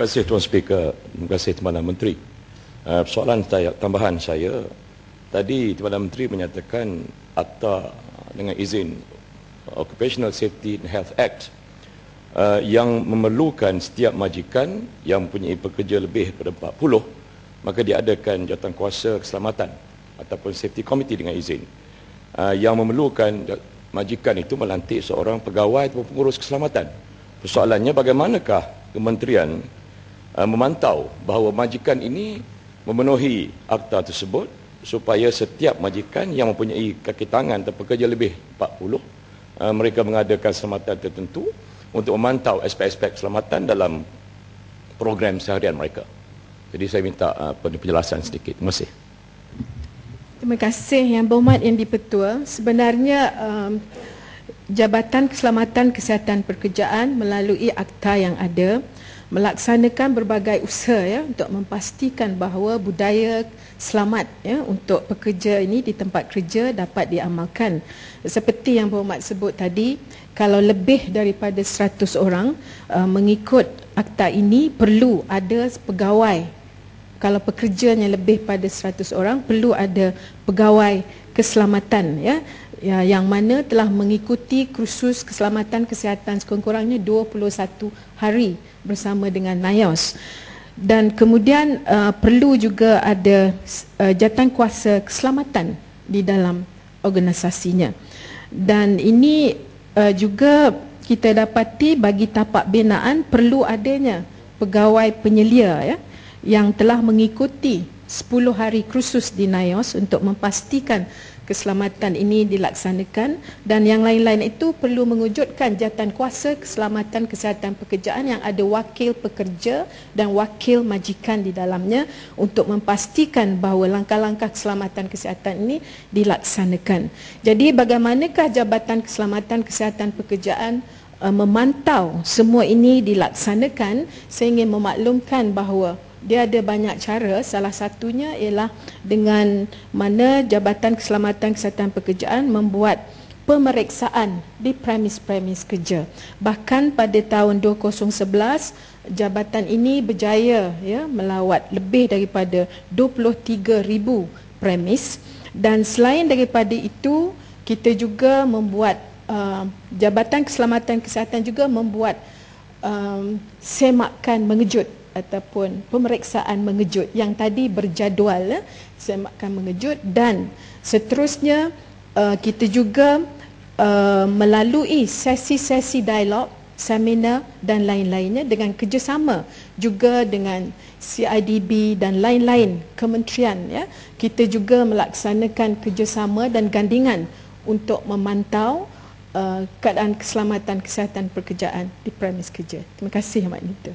Terima kasih Tuan Speaker. Terima kasih Tuan Menteri. Uh, soalan tambahan saya, tadi Tuan Menteri menyatakan akta dengan izin Occupational Safety and Health Act uh, yang memerlukan setiap majikan yang mempunyai pekerja lebih daripada 40, maka diadakan jawatan kuasa keselamatan ataupun safety committee dengan izin. Uh, yang memerlukan majikan itu melantik seorang pegawai atau pengurus keselamatan. Persoalannya bagaimanakah kementerian uh, memantau bahawa majikan ini memenuhi akta tersebut supaya setiap majikan yang mempunyai kaki tangan atau pekerja lebih 40 uh, mereka mengadakan selamatan tertentu untuk memantau aspek-aspek keselamatan dalam program seharian mereka. Jadi saya minta uh, penjelasan sedikit. Terima kasih. Terima kasih Yang Berhormat Yang Dipertua. Sebenarnya um, Jabatan Keselamatan Kesihatan Pekerjaan melalui akta yang ada melaksanakan berbagai usaha ya untuk memastikan bahawa budaya selamat ya untuk pekerja ini di tempat kerja dapat diamalkan. Seperti yang berhormat sebut tadi, kalau lebih daripada 100 orang uh, mengikut akta ini perlu ada pegawai. Kalau pekerjanya lebih pada 100 orang perlu ada pegawai keselamatan ya ya, yang mana telah mengikuti kursus keselamatan kesihatan sekurang-kurangnya 21 hari bersama dengan NIOS. Dan kemudian uh, perlu juga ada uh, jatan kuasa keselamatan di dalam organisasinya. Dan ini uh, juga kita dapati bagi tapak binaan perlu adanya pegawai penyelia ya yang telah mengikuti 10 hari kursus di NIOS untuk memastikan keselamatan ini dilaksanakan dan yang lain-lain itu perlu mewujudkan jatan kuasa keselamatan kesihatan pekerjaan yang ada wakil pekerja dan wakil majikan di dalamnya untuk memastikan bahawa langkah-langkah keselamatan kesihatan ini dilaksanakan. Jadi bagaimanakah Jabatan Keselamatan Kesihatan Pekerjaan uh, memantau semua ini dilaksanakan sehingga memaklumkan bahawa dia ada banyak cara. Salah satunya ialah dengan mana Jabatan Keselamatan Kesihatan Pekerjaan membuat pemeriksaan di premis-premis kerja. Bahkan pada tahun 2011 jabatan ini berjaya ya melawat lebih daripada 23000 premis. Dan selain daripada itu kita juga membuat uh, Jabatan Keselamatan Kesihatan juga membuat um, semakan mengejut ataupun pemeriksaan mengejut yang tadi berjadual eh, semakan mengejut dan seterusnya uh, kita juga uh, melalui sesi-sesi dialog seminar dan lain-lainnya dengan kerjasama juga dengan CIDB dan lain-lain kementerian ya kita juga melaksanakan kerjasama dan gandingan untuk memantau uh, keadaan keselamatan kesihatan pekerjaan di premis kerja. Terima kasih Mak Nita.